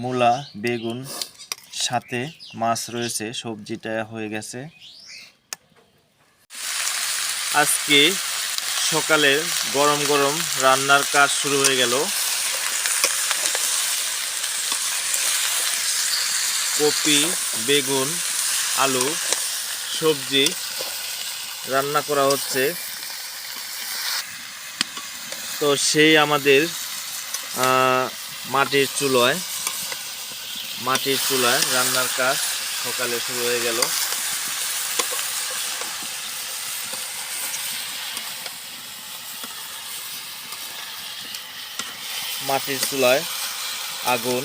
মূলা, বেগুন, সাথে মাছ রয়েছে, সবজিটা হয়ে গেছে। আজকে সকালে গরম গরম রান্নার কাজ শুরু হয়ে গেল। কপি, বেগুন, আলু, সবজি রান্না করা হচ্ছে। তো সেই আমাদের মাটির চুলোয় মাটির চুলায় রান্নার কাজ সকালে শুরু হয়ে গেল। মাটির চুলায় আগুন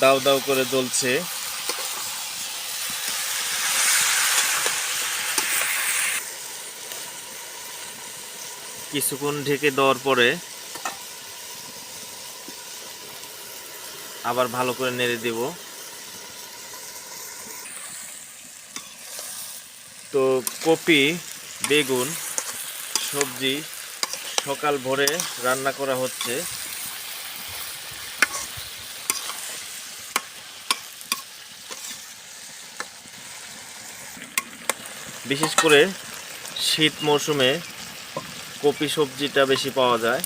দাউ দাউ করে জ্বলছে। কিছুক্ষণ ঢেকে দেওয়ার পরে আবার ভালো করে নেড়ে দেব। তো কপি, বেগুন, সবজি সকাল ভোরে রান্না করা হচ্ছে। বিশেষ করে শীত মৌসুমে কপি, সবজিটা বেশি পাওয়া যায়।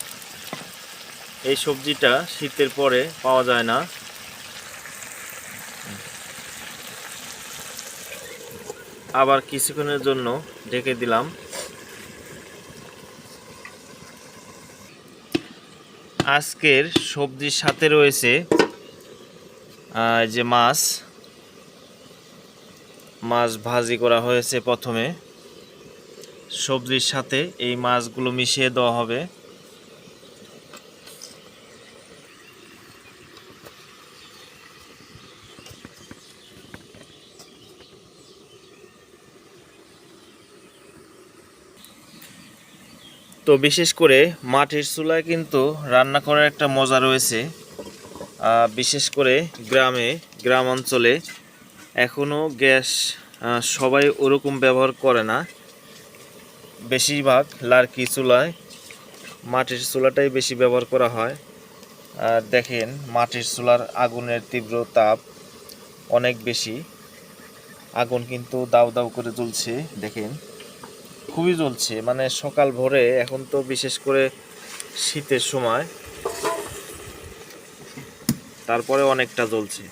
এই সবজিটা শীতের পরে পাওয়া যায় না। আবার কিছুক্ষণের জন্য ঢেকে দিলাম। আজকের সবজির সাথে রয়েছে যে মাছ। মাছ ভাজি করা হয়েছে প্রথমে। সবজির সাথে এই মাছগুলো মিশিয়ে দেওয়া হবে। তো বিশেষ করে মাটির চুলায় কিন্তু রান্না করার একটা মজা রয়েছে। বিশেষ করে গ্রামে, গ্রাম অঞ্চলে এখনও গ্যাস সবাই ওরকম ব্যবহার করে না। বেশিরভাগ লার্কি চুলায় মাটির চুলাটাই বেশি ব্যবহার করা হয়। আর দেখেন, মাটির চুলার আগুনের তীব্র তাপ অনেক বেশি। আগুন কিন্তু দাউ দাউ করে জ্বলছে, দেখেন। খুবই জ্বলছে। মানে সকাল ভোরে, এখন তো বিশেষ করে শীতের সময় তারপরে অনেকটা জ্বলছে।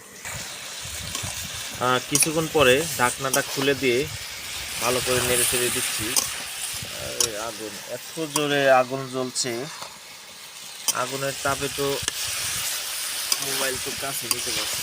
কিছুক্ষণ পরে ঢাকনাটা খুলে দিয়ে ভালো করে নেড়ে চেড়ে দিচ্ছি। আগুন, এত জোরে আগুন জ্বলছে। আগুনের তাপে তো মোবাইল তো কাছে দিতে পারছে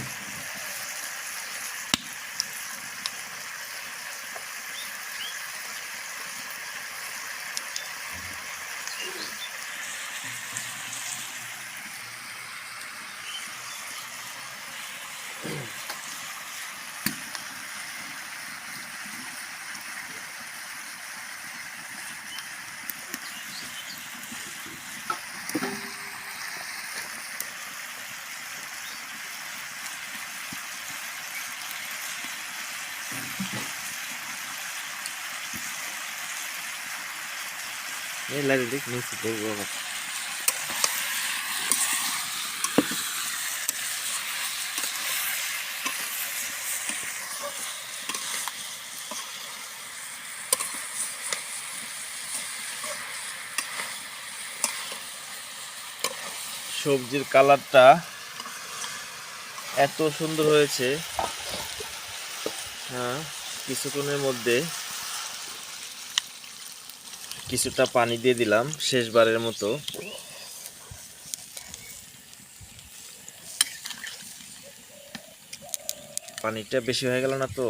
নিচে দেখব আবার। সবজির কালারটা এত সুন্দর হয়েছে হ্যাঁ কিছুক্ষণের মধ্যে কিছুটা পানি দিয়ে দিলাম শেষবারের মতো। পানিটা বেশি হয়ে গেল না তো?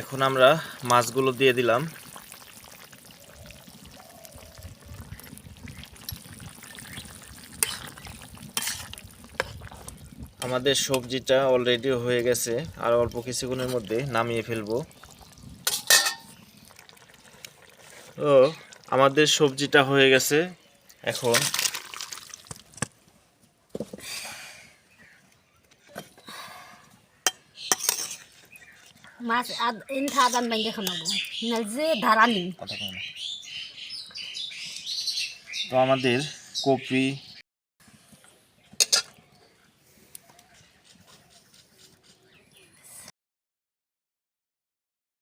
এখন আমরা মাছগুলো দিয়ে দিলাম। আমাদের সবজিটা অলরেডি হয়ে গেছে। আর অল্প কিছুক্ষণের মধ্যে নামিয়ে ফেলব। তো আমাদের সবজিটা হয়ে গেছে। এখন মাছ আদ ইন থাদান বাইন্দে খানাবো না যে ধারানি। তো আমাদের কপি